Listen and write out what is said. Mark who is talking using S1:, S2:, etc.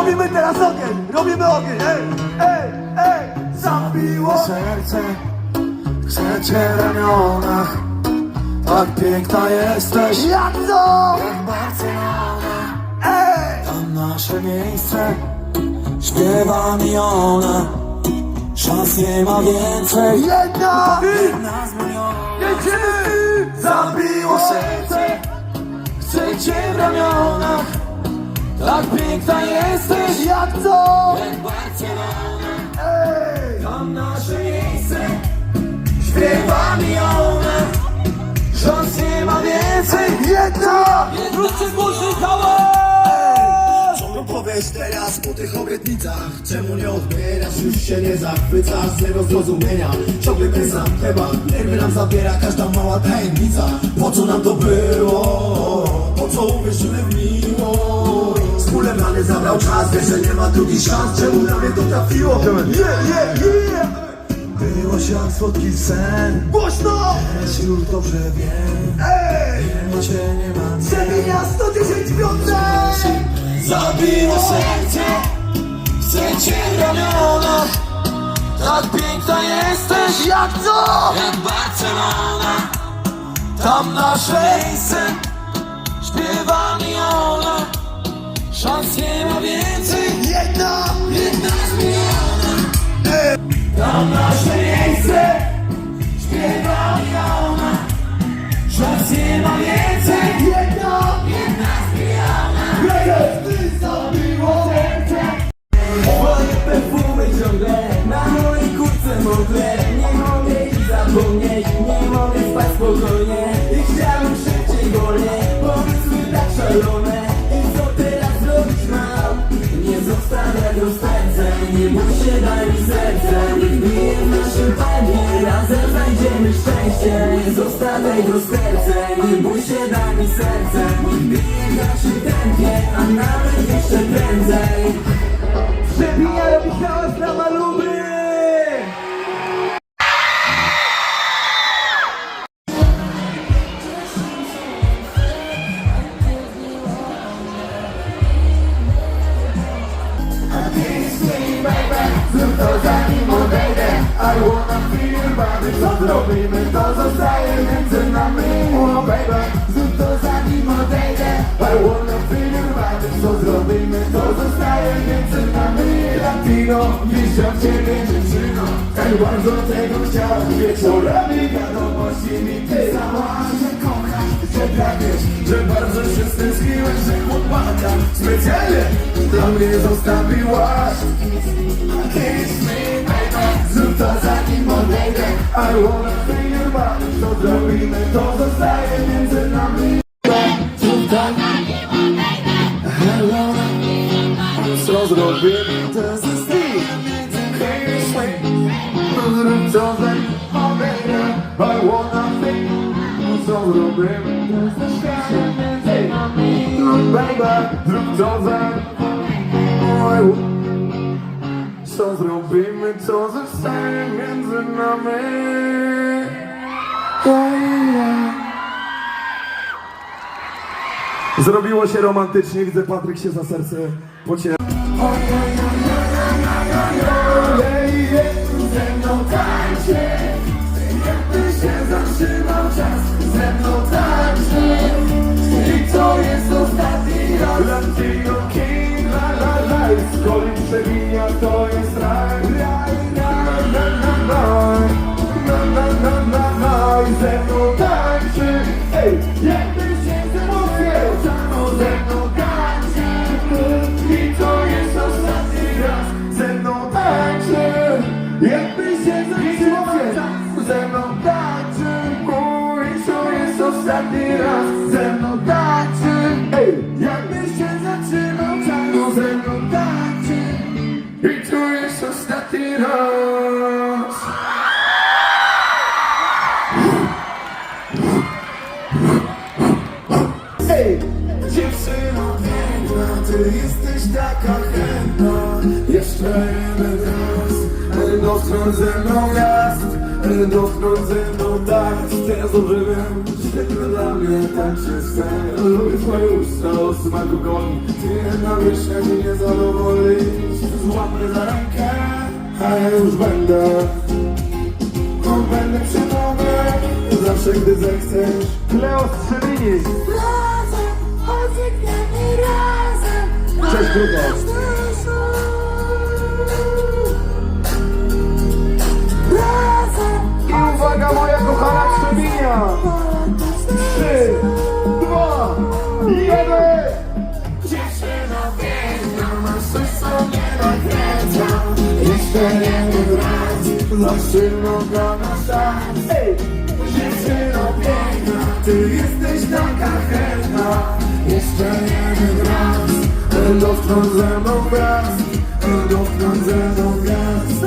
S1: robimy teraz ogień, robimy ogień, ej, ej, ej, zabiło
S2: serce Chcę cię w ramionach. Tak piękna jesteś.
S1: Jak to?
S2: Jak Barcelona.
S1: Ej,
S2: Tam nasze miejsce. Śpiewa mi ona. Szans nie ma więcej.
S1: Jedna,
S2: Jedna z milionów.
S1: Jedziemy, zabiło serce.
S2: Chcę cię w ramionach Tak piękna jesteś
S1: Jak to?
S2: Jak Barcelona.
S1: Ej,
S2: Tam nasze miejsce. Śpiewa mi ona Szans nie ma więcej.
S1: Jedna,
S2: Wróćcie głośny hałas
S3: Co powiesz teraz po tych obietnicach? Czemu nie odbierasz? Już się nie zachwycasz Zero zrozumienia. Ciągle ten sam temat Nerwy nam zabiera każda mała tajemnica. Po co nam to było? Wiesz, że nie ma drugi szans. Czemu na mnie to trafiło?
S1: yeah, yeah, yeah,
S3: Było się jak słodki sen.
S1: Głośno,
S3: Też już dobrze wiem.
S1: Ej,
S3: Wiem, cię nie ma
S1: przemienia 110 piosenek,
S2: Zabiło serce Chcę cię w ramionach Tak piękna jesteś
S1: jak to?
S2: Jak Barcelona. Tam nasze miejsce Śpiewa mi ona. Szans nie ma Tam nasze miejsce. Śpiewa ona Szans nie ma więcej.
S1: Jedna,
S2: Jedna z miliona
S1: Ty zabiło serce.
S4: Moje perfumy ciągle. Na mojej kurce mokre Nie mogę ich zapomnieć, nie mogę spać spokojnie. I chciałbym szybciej wolniej, pomysły tak szalone się, daj mi serce Niech bije w naszym pędzie, razem znajdziemy szczęście Nie zostawiaj rozpędzę, nie bój się, daj mi serce Niech bije w naszym tempie, a nawet jeszcze prędzej Co zrobimy, to zostaje między nami. Oh baby, znów to za nim odejdę I wanna feel your body Co zrobimy, to zostaje między nami. Latino, w ciebie dziewczyno. Tak bardzo tego chciałam Wieczorami wiadomości mi pisałaś Że kochasz, że pragniesz Że bardzo się stęskniłeś, że chłopaka Specjalnie dla mnie zostawiłaś I wanna feel your body Co zrobimy, to zostaje między nami tak Hello Co zrobimy, to zostaje między nami Zrób co nim odejdę I wanna feel Co zrobimy, to zostaje między nami Baby, zrób co za nim co zrobimy, co zostaje między nami.
S1: Zrobiło się romantycznie, widzę Patryk się za serce pociera.
S4: Ze ostatni raz
S1: Ze mną tańczy Ej, jakby się zatrzymał czas ze mną tańczy I to jest ostatni raz.
S4: Ej, dziewczyno piękna Ty jesteś taka chętna. Jeszcze jeden raz Dotknąć ze mną gwiazd Dotknąć ze mną dobrze wiem, że tylko dla mnie tańczy sen Lubię twoje usta o smaku goni. Ty myśl, jak mnie zadowoli złapię za rękę A ja już będę. On będę przy tobie Zawsze gdy zechcesz. Leo Strzemini
S5: Razem, odzygnemy razem.
S4: Cześć, Bruno.
S5: Dziewczyno piękna, masz coś co mnie nakręca Jeszcze jeden raz,
S4: Za dla nas Ej!
S5: dziewczyno piękna
S4: Ty jesteś taka chętna
S5: Jeszcze jeden raz
S4: raz Dotknąć ze mną